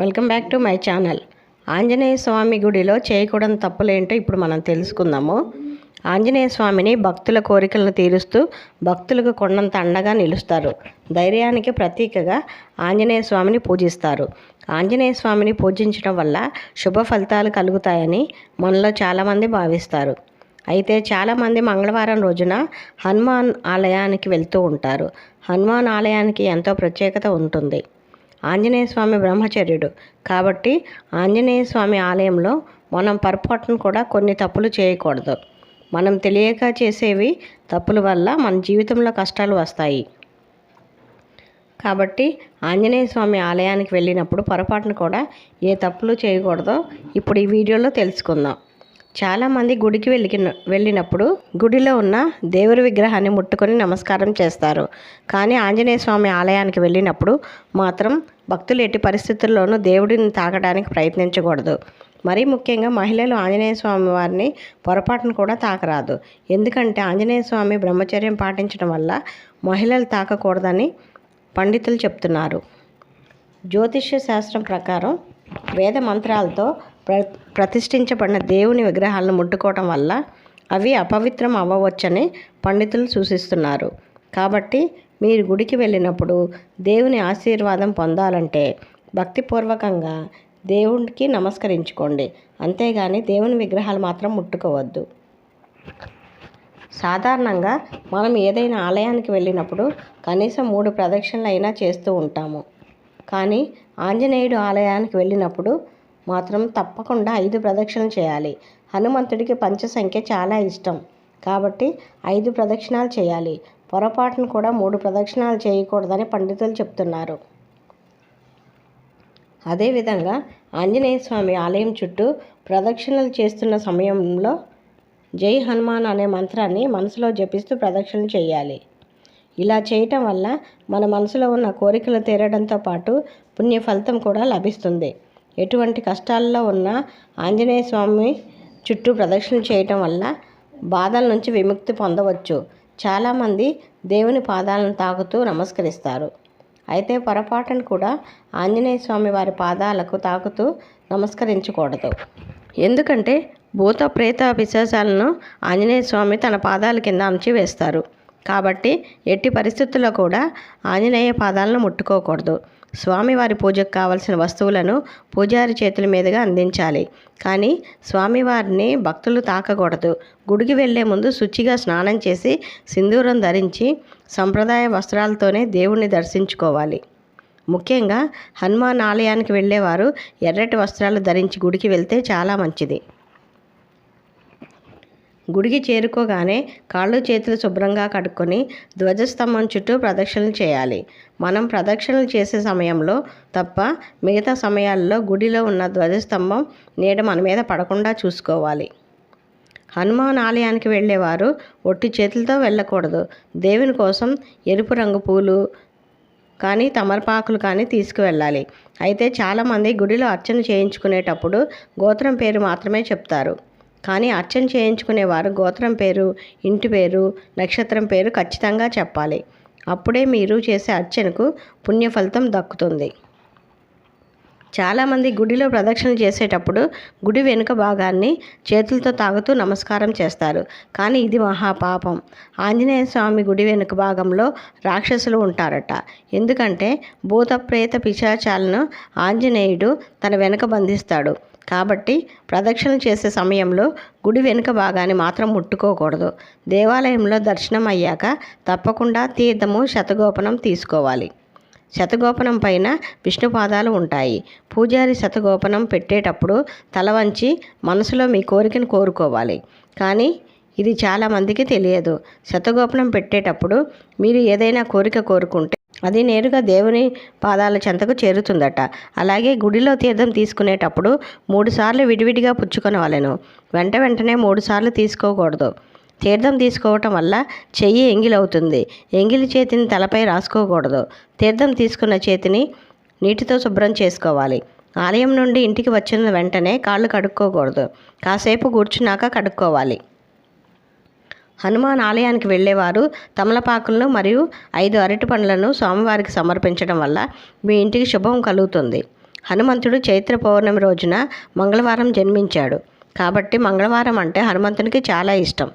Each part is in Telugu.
Welcome back to my channel. Anjaneya Swamy గుడిలో చేయకూడని తప్పులేంటో ఇప్పుడు మనం తెలుసుకుందాము. ఆంజనేయ స్వామిని భక్తుల కోరికలను తీరుస్తూ భక్తులకు కొండంత అండగా నిలుస్తారు. ధైర్యానికి ప్రతీకగా ఆంజనేయ స్వామిని పూజిస్తారు. ఆంజనేయ స్వామిని పూజించడం వల్ల శుభ ఫలితాలు కలుగుతాయని మనలో చాలామంది భావిస్తారు. అయితే చాలామంది మంగళవారం రోజున హనుమాన్ ఆలయానికి వెళ్తూ ఉంటారు. హనుమాన్ ఆలయానికి ఎంతో ప్రత్యేకత ఉంటుంది. ఆంజనేయ స్వామి బ్రహ్మచర్యుడు. కాబట్టి ఆంజనేయ స్వామి ఆలయంలో మనం పొరపాటును కూడా కొన్ని తప్పులు చేయకూడదు. మనం తెలియక చేసేవి తప్పుల వల్ల మన జీవితంలో కష్టాలు వస్తాయి. కాబట్టి ఆంజనేయ స్వామి ఆలయానికి వెళ్ళినప్పుడు పొరపాటును కూడా ఏ తప్పులు చేయకూడదో ఇప్పుడు ఈ వీడియోలో తెలుసుకుందాం. చాలామంది గుడికి వెళ్ళి వెళ్ళినప్పుడు గుడిలో ఉన్న దేవుడి విగ్రహాన్ని ముట్టుకొని నమస్కారం చేస్తారు. కానీ ఆంజనేయ స్వామి ఆలయానికి వెళ్ళినప్పుడు మాత్రం భక్తులు ఎట్టి పరిస్థితుల్లోనూ దేవుడిని తాకడానికి ప్రయత్నించకూడదు. మరీ ముఖ్యంగా మహిళలు ఆంజనేయ స్వామి వారిని పొరపాటును కూడా తాకరాదు. ఎందుకంటే ఆంజనేయ స్వామి బ్రహ్మచర్యం పాటించడం వల్ల మహిళలు తాకకూడదని పండితులు చెప్తున్నారు. జ్యోతిష్య శాస్త్రం ప్రకారం వేద మంత్రాలతో ప్ర ప్రతిష్ఠించబడిన దేవుని విగ్రహాలను ముట్టుకోవటం వల్ల అవి అపవిత్రం అవ్వవచ్చని పండితులు సూచిస్తున్నారు. కాబట్టి మీరు గుడికి వెళ్ళినప్పుడు దేవుని ఆశీర్వాదం పొందాలంటే భక్తిపూర్వకంగా దేవునికి నమస్కరించుకోండి. అంతేగాని దేవుని విగ్రహాలు మాత్రం ముట్టుకోవద్దు. సాధారణంగా మనం ఏదైనా ఆలయానికి వెళ్ళినప్పుడు కనీసం మూడు ప్రదక్షిణలు అయినా చేస్తూ ఉంటాము. కానీ ఆంజనేయుడు ఆలయానికి వెళ్ళినప్పుడు మాత్రం తప్పకుండా ఐదు ప్రదక్షిణలు చేయాలి. హనుమంతుడికి పంచసంఖ్య చాలా ఇష్టం. కాబట్టి ఐదు ప్రదక్షిణాలు చేయాలి. పొరపాటును కూడా మూడు ప్రదక్షిణాలు చేయకూడదని పండితులు చెప్తున్నారు. అదేవిధంగా ఆంజనేయ స్వామి ఆలయం చుట్టూ ప్రదక్షిణలు చేస్తున్న సమయంలో జై హనుమాన్ అనే మంత్రాన్ని మనసులో జపిస్తూ ప్రదక్షిణ చేయాలి. ఇలా చేయటం వల్ల మన మనసులో ఉన్న కోరికలు తీరడంతో పాటు పుణ్య ఫలితం కూడా లభిస్తుంది. ఎటువంటి కష్టాల్లో ఉన్న ఆంజనేయ స్వామి చుట్టూ ప్రదక్షిణ చేయటం వల్ల బాధల నుంచి విముక్తి పొందవచ్చు. చాలామంది దేవుని పాదాలను తాకుతూ నమస్కరిస్తారు. అయితే పొరపాటును కూడా ఆంజనేయ స్వామి వారి పాదాలకు తాకుతూ నమస్కరించకూడదు. ఎందుకంటే భూత ప్రేత విశేషాలను ఆంజనేయ స్వామి తన పాదాల కింద అంచి వేస్తారు. కాబట్టి ఎట్టి పరిస్థితుల్లో కూడా ఆంజనేయ పాదాలను ముట్టుకోకూడదు. స్వామివారి పూజకు కావలసిన వస్తువులను పూజారి చేతుల మీదుగా అందించాలి. కానీ స్వామివారిని భక్తులు తాకకూడదు. గుడికి వెళ్ళే ముందు శుచిగా స్నానం చేసి సింధూరం ధరించి సంప్రదాయ వస్త్రాలతోనే దేవుణ్ణి దర్శించుకోవాలి. ముఖ్యంగా హనుమాన్ ఆలయానికి వెళ్ళేవారు ఎర్రటి వస్త్రాలు ధరించి గుడికి వెళ్తే చాలా మంచిది. గుడికి చేరుకోగానే కాళ్ళు చేతులు శుభ్రంగా కడుక్కొని ధ్వజస్తంభం చుట్టూ ప్రదక్షిణలు చేయాలి. మనం ప్రదక్షిణలు చేసే సమయంలో తప్ప మిగతా సమయాల్లో గుడిలో ఉన్న ధ్వజస్తంభం నీడ మన మీద పడకుండా చూసుకోవాలి. హనుమాన్ ఆలయానికి వెళ్ళేవారు ఒట్టి చేతులతో వెళ్ళకూడదు. దేవుని కోసం ఎరుపు రంగు పూలు కానీ తమరపాకులు కానీ తీసుకువెళ్ళాలి. అయితే చాలామంది గుడిలో అర్చన చేయించుకునేటప్పుడు గోత్రం పేరు మాత్రమే చెప్తారు. కానీ అర్చన చేయించుకునేవారు గోత్రం పేరు ఇంటి పేరు నక్షత్రం పేరు ఖచ్చితంగా చెప్పాలి. అప్పుడే మీరు చేసే అర్చనకు పుణ్య ఫలితం దక్కుతుంది. చాలామంది గుడిలో ప్రదక్షిణ చేసేటప్పుడు గుడి వెనుక భాగాన్ని చేతులతో తాగుతూ నమస్కారం చేస్తారు. కానీ ఇది మహాపాపం. ఆంజనేయ స్వామి గుడి వెనుక భాగంలో రాక్షసులు ఉంటారట. ఎందుకంటే భూత ప్రేత పిశాచాలను ఆంజనేయుడు తన వెనుక బంధిస్తాడు. కాబట్టి ప్రదక్షిణ చేసే సమయంలో గుడి వెనుక భాగాన్ని మాత్రం ముట్టుకోకూడదు. దేవాలయంలో దర్శనం అయ్యాక తప్పకుండా తీర్థము శతగోపనం తీసుకోవాలి. శతగోపనం పైన విష్ణు పాదాలు ఉంటాయి. పూజారి శతగోపనం పెట్టేటప్పుడు తల వంచి మనసులో మీ కోరికను కోరుకోవాలి. కానీ ఇది చాలామందికి తెలియదు. శతగోపనం పెట్టేటప్పుడు మీరు ఏదైనా కోరిక కోరుకుంటే అది నేరుగా దేవుని పాదాల చెంతకు చేరుతుందట. అలాగే గుడిలో తీర్థం తీసుకునేటప్పుడు మూడుసార్లు విడివిడిగా పుచ్చుకొనవలెను. వెంట వెంటనే మూడుసార్లు తీసుకోకూడదు. తీర్థం తీసుకోవటం వల్ల చెయ్యి ఎంగిలవుతుంది. ఎంగిలి చేతిని తలపై రాసుకోకూడదు. తీర్థం తీసుకున్న చేతిని నీటితో శుభ్రం చేసుకోవాలి. ఆలయం నుండి ఇంటికి వచ్చిన వెంటనే కాళ్ళు కడుక్కోకూడదు. కాసేపు కూర్చున్నాక కడుక్కోవాలి. హనుమాన్ ఆలయానికి వెళ్ళేవారు తమలపాకులను మరియు ఐదు అరటి పండ్లను స్వామివారికి సమర్పించడం వల్ల మీ ఇంటికి శుభం కలుగుతుంది. హనుమంతుడు చైత్ర పౌర్ణమి రోజున మంగళవారం జన్మించాడు. కాబట్టి మంగళవారం అంటే హనుమంతునికి చాలా ఇష్టం.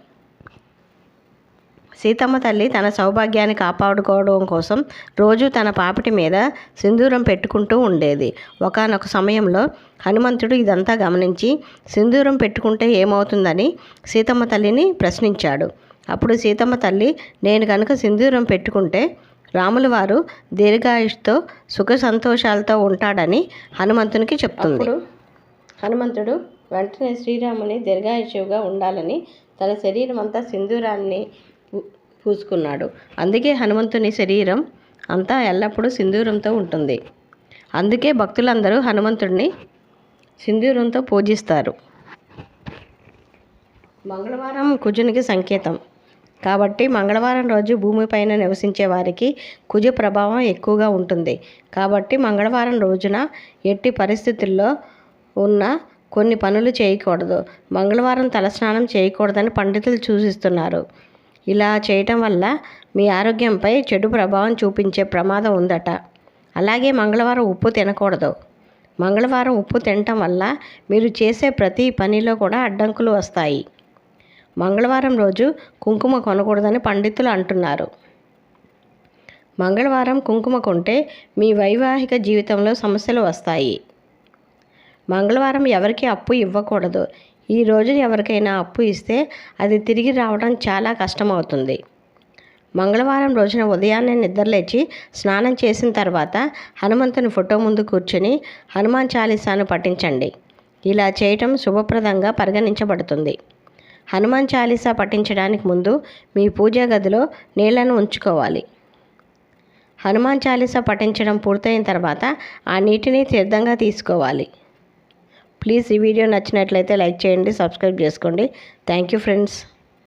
సీతమ్మ తల్లి తన సౌభాగ్యాన్ని కాపాడుకోవడం కోసం రోజు తన పాపిటి మీద సింధూరం పెట్టుకుంటూ ఉండేది. ఒకానొక సమయంలో హనుమంతుడు ఇదంతా గమనించి సింధూరం పెట్టుకుంటే ఏమవుతుందని సీతమ్మ తల్లిని ప్రశ్నించాడు. అప్పుడు సీతమ్మ తల్లి నేను కనుక సింధూరం పెట్టుకుంటే రాముల వారు దీర్ఘాయుష్తో సుఖ సంతోషాలతో ఉంటాడని హనుమంతునికి చెప్తుంది. హనుమంతుడు వెంటనే శ్రీరాముని దీర్ఘాయుషువుగా ఉండాలని తన శరీరం అంతా సింధూరాన్ని పూసుకున్నాడు. అందుకే హనుమంతుని శరీరం అంతా ఎల్లప్పుడూ సింధూరంతో ఉంటుంది. అందుకే భక్తులందరూ హనుమంతుడిని సింధూరంతో పూజిస్తారు. మంగళవారం కుజునికి సంకేతం. కాబట్టి మంగళవారం రోజు భూమిపైన నివసించే వారికి కుజ ప్రభావం ఎక్కువగా ఉంటుంది. కాబట్టి మంగళవారం రోజున ఎట్టి పరిస్థితుల్లో ఉన్న కొన్ని పనులు చేయకూడదు. మంగళవారం తలస్నానం చేయకూడదని పండితులు సూచిస్తున్నారు. ఇలా చేయటం వల్ల మీ ఆరోగ్యంపై చెడు ప్రభావం చూపించే ప్రమాదం ఉందట. అలాగే మంగళవారం ఉప్పు తినకూడదు. మంగళవారం ఉప్పు తినటం వల్ల మీరు చేసే ప్రతి పనిలో కూడా అడ్డంకులు వస్తాయి. మంగళవారం రోజు కుంకుమ కొనకూడదని పండితులు అంటున్నారు. మంగళవారం కుంకుమ కొంటే మీ వైవాహిక జీవితంలో సమస్యలు వస్తాయి. మంగళవారం ఎవరికి అప్పు ఇవ్వకూడదు. ఈ రోజు ఎవరికైనా అప్పు ఇస్తే అది తిరిగి రావడం చాలా కష్టమవుతుంది. మంగళవారం రోజున ఉదయాన్నే నిద్రలేచి స్నానం చేసిన తర్వాత హనుమంతుని ఫోటో ముందు కూర్చొని హనుమాన్ చాలీసాను పఠించండి. ఇలా చేయటం శుభప్రదంగా పరిగణించబడుతుంది. హనుమాన్ చాలీసా పఠించడానికి ముందు మీ పూజా గదిలో నీళ్ళను ఉంచుకోవాలి. హనుమాన్ చాలీసా పఠించడం పూర్తయిన తర్వాత ఆ నీటిని తీర్థంగా తీసుకోవాలి. ప్లీజ్ ఈ వీడియో నచ్చినట్లయితే లైక్ చేయండి సబ్స్క్రైబ్ చేసుకోండి. Thank you friends